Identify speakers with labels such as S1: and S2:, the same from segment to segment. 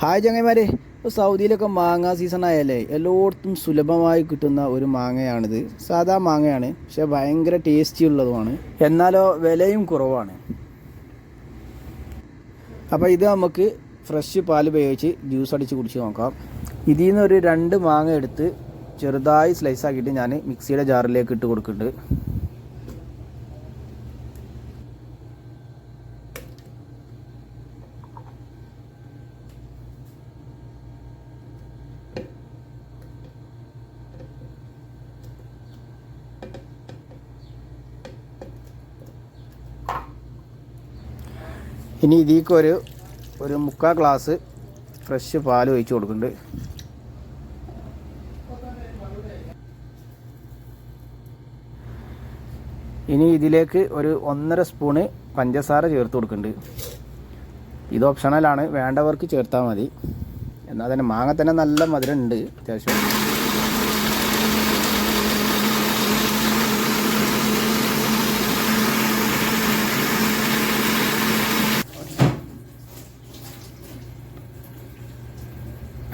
S1: Hi ചങ്ങന്മാരെ ഇപ്പോൾ സൗദിയിലൊക്കെ മാങ്ങ season ആയാലേ എല്ലായിടത്തും സുലഭമായി കിട്ടുന്ന ഒരു മാങ്ങയാണിത്. സാധാ മാങ്ങയാണ് പക്ഷെ ഭയങ്കര ടേസ്റ്റി ഉള്ളതുമാണ്. എന്നാലോ വിലയും കുറവാണ്. അപ്പോൾ ഇത് നമുക്ക് ഫ്രഷ് പാൽ ഉപയോഗിച്ച് ജ്യൂസ് അടിച്ച് കുടിച്ച് നോക്കാം. ഇതിൽ നിന്ന് ഒരു രണ്ട് മാങ്ങ എടുത്ത് ചെറുതായി സ്ലൈസ് ആക്കിയിട്ട് ഞാൻ മിക്സിയുടെ ജാറിലേക്ക് ഇട്ട് കൊടുക്കുന്നുണ്ട്. ഇനി ഇതിലേക്ക് ഒരു ഒരു മുക്കാൽ ഗ്ലാസ് ഫ്രഷ് പാൽ ഒഴിച്ച് കൊടുക്കുന്നുണ്ട്. ഇനി ഇതിലേക്ക് ഒരു ഒന്നര സ്പൂണ് പഞ്ചസാര ചേർത്ത് കൊടുക്കുന്നുണ്ട്. ഇത് ഓപ്ഷണലാണ് വേണ്ടവർക്ക് ചേർത്താൽ മതി. എന്നാൽ തന്നെ മാങ്ങ തന്നെ നല്ല മധുരമുണ്ട്. അത്യാവശ്യം.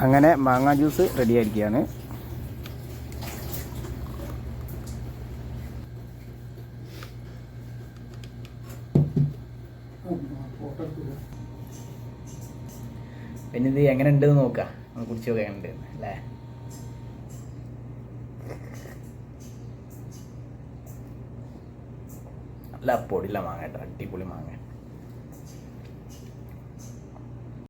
S1: അങ്ങനെ മാങ്ങ ജ്യൂസ് റെഡി ആയിരിക്കുകയാണ് പിന്നെ ഇത് എങ്ങനെ ഉണ്ടെന്ന് നോക്കാം. നമ്മൾ കുടിച്ച് നോക്കാം എങ്ങനെ ഉണ്ട് അല്ലേ? അല്ല പൊടിയില്ല മാങ്ങ കേട്ടോ അടിപൊളി മാങ്ങ.